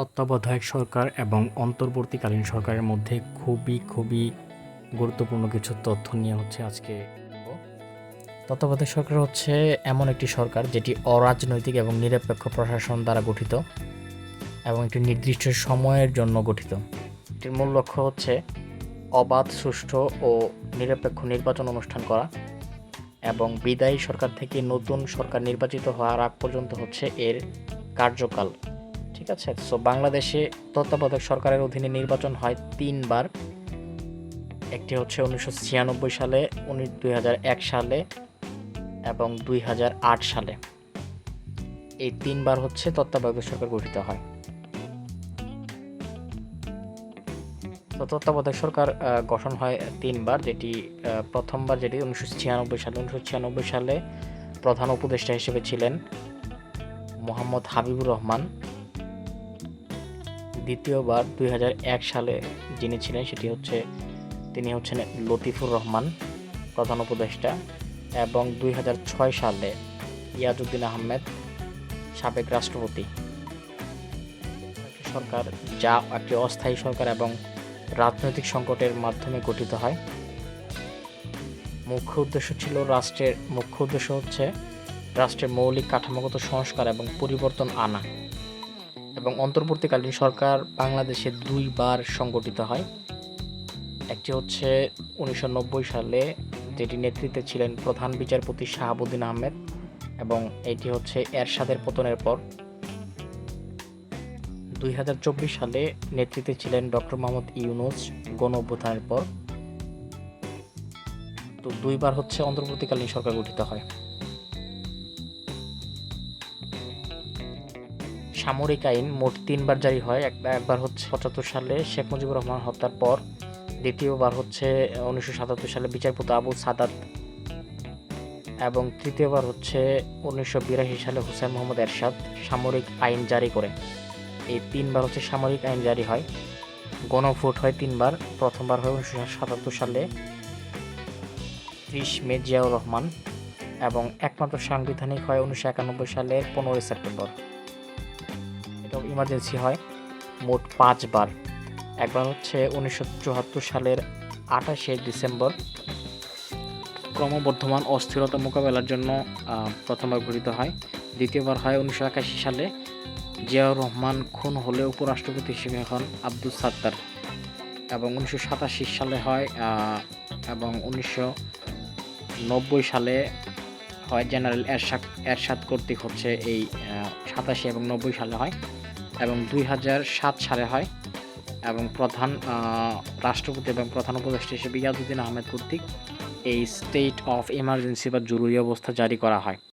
তত্ত্বাবধায়ক সরকার এবং অন্তর্বর্তীকালীন সরকারের মধ্যে খুবই খুবই গুরুত্বপূর্ণ কিছু তথ্য নিয়ে হচ্ছে আজকে তত্ত্বাবধায়ক সরকার হচ্ছে এমন একটি সরকার যেটি অরাজনৈতিক এবং নিরপেক্ষ প্রশাসন দ্বারা গঠিত এবং একটি নির্দিষ্ট সময়ের জন্য গঠিত। এটির মূল লক্ষ্য হচ্ছে অবাধ, সুষ্ঠু ও নিরপেক্ষ নির্বাচন অনুষ্ঠান করা এবং বিদায়ী সরকার থেকে নতুন সরকার নির্বাচিত হওয়ার আগ পর্যন্ত হচ্ছে এর কার্যকাল। ঠিক আছে? সো বাংলাদেশে তত্ত্বাবধায়ক সরকারের অধীনে নির্বাচন হয় তিনবার। একটি হচ্ছে উনিশশো ছিয়ানব্বই সালে উনিশ দুই সালে এবং দুই হাজার আট সালে। এই তিনবার হচ্ছে তত্ত্বাবধায়ক সরকার গঠিত হয়। তো তত্ত্বাবধায়ক সরকার গঠন হয় তিনবার, যেটি প্রথমবার যেটি উনিশশো ছিয়ানব্বই সালে। উনিশশো ছিয়ানব্বই সালে প্রধান উপদেষ্টা হিসেবে ছিলেন মোহাম্মদ হাবিবুর রহমান। দ্বিতীয়বার দুই হাজার এক সালে যিনি ছিলেন সেটি হচ্ছে, তিনি হচ্ছেন লতিফুর রহমান, প্রধান উপদেষ্টা, এবং দুই হাজার ছয় সালে ইয়াজউদ্দিন আহমেদ, সাবেক রাষ্ট্রপতি। সরকার যা একটি অস্থায়ী সরকার এবং রাজনৈতিক সংকটের মাধ্যমে গঠিত হয়। মুখ্য উদ্দেশ্য ছিল রাষ্ট্রের, মুখ্য উদ্দেশ্য হচ্ছে রাষ্ট্রের মৌলিক কাঠামোগত সংস্কার এবং পরিবর্তন আনা। এবং অন্তর্বর্তীকালীন সরকার বাংলাদেশে দুইবার সংগঠিত হয়। একটি হচ্ছে উনিশশো নব্বই সালে যেটি নেতৃত্বে ছিলেন প্রধান বিচারপতি শাহাবুদ্দিন আহমেদ এবং এটি হচ্ছে এরশাদের পতনের পর। দুই হাজার চব্বিশ সালে নেতৃত্বে ছিলেন ডক্টর মোহাম্মদ ইউনুস গণ অভ্যুত্থানের পর। তো দুইবার হচ্ছে অন্তর্বর্তীকালীন সরকার গঠিত হয়। সামরিক আইন মোট তিনবার জারি হয়। এক- একবার হচ্ছে পঁচাত্তর সালে শেখ মুজিবুর রহমান হত্যার পর। দ্বিতীয়বার হচ্ছে উনিশশো সাতাত্তর সালে বিচারপতি আবু সাদাত। এবং তৃতীয়বার হচ্ছে উনিশশো বিরাশি সালে হুসেন মোহাম্মদ এরশাদ সামরিক আইন জারি করে। এই তিনবার হচ্ছে সামরিক আইন জারি হয়। গণভোট হয় তিনবার, প্রথমবার হয় উনিশশো সাতাত্তর সালে। ত্রিশ মে জিয়াউর রহমান। এবং একমাত্র সাংবিধানিক হয় উনিশশো একানব্বই সালের পনেরোই সেপ্টেম্বর। এটাও ইমার্জেন্সি হয়, মোট পাঁচবার। একবার হচ্ছে উনিশশো চুয়াত্তর সালের আঠাশে ডিসেম্বর। ক্রমবর্ধমান অস্থিরতা মোকাবেলার জন্য প্রথমবার গঠিত হয়। দ্বিতীয়বার হয় উনিশশো একাশি সালে। জিয়াউর রহমান খুন হলে উপরাষ্ট্রপতি হিসেবে হন আব্দুল সাত্তার। এবং উনিশশো সাতাশি সালে হয় এবং উনিশশো নব্বই সালে হয় জেনারেল এরশাদ এরশাদ কর্তৃক হচ্ছে এই সাতাশি এবং নব্বই সালে হয় এবং দুই হাজার সাত সালে হয় এবং প্রধান রাষ্ট্রপতি এবং প্রধান উপদেষ্টা হিসেবে ইয়াজুদ্দিন আহমেদ কর্তৃক এই স্টেট অফ ইমার্জেন্সি বা জরুরি অবস্থা জারি করা হয়।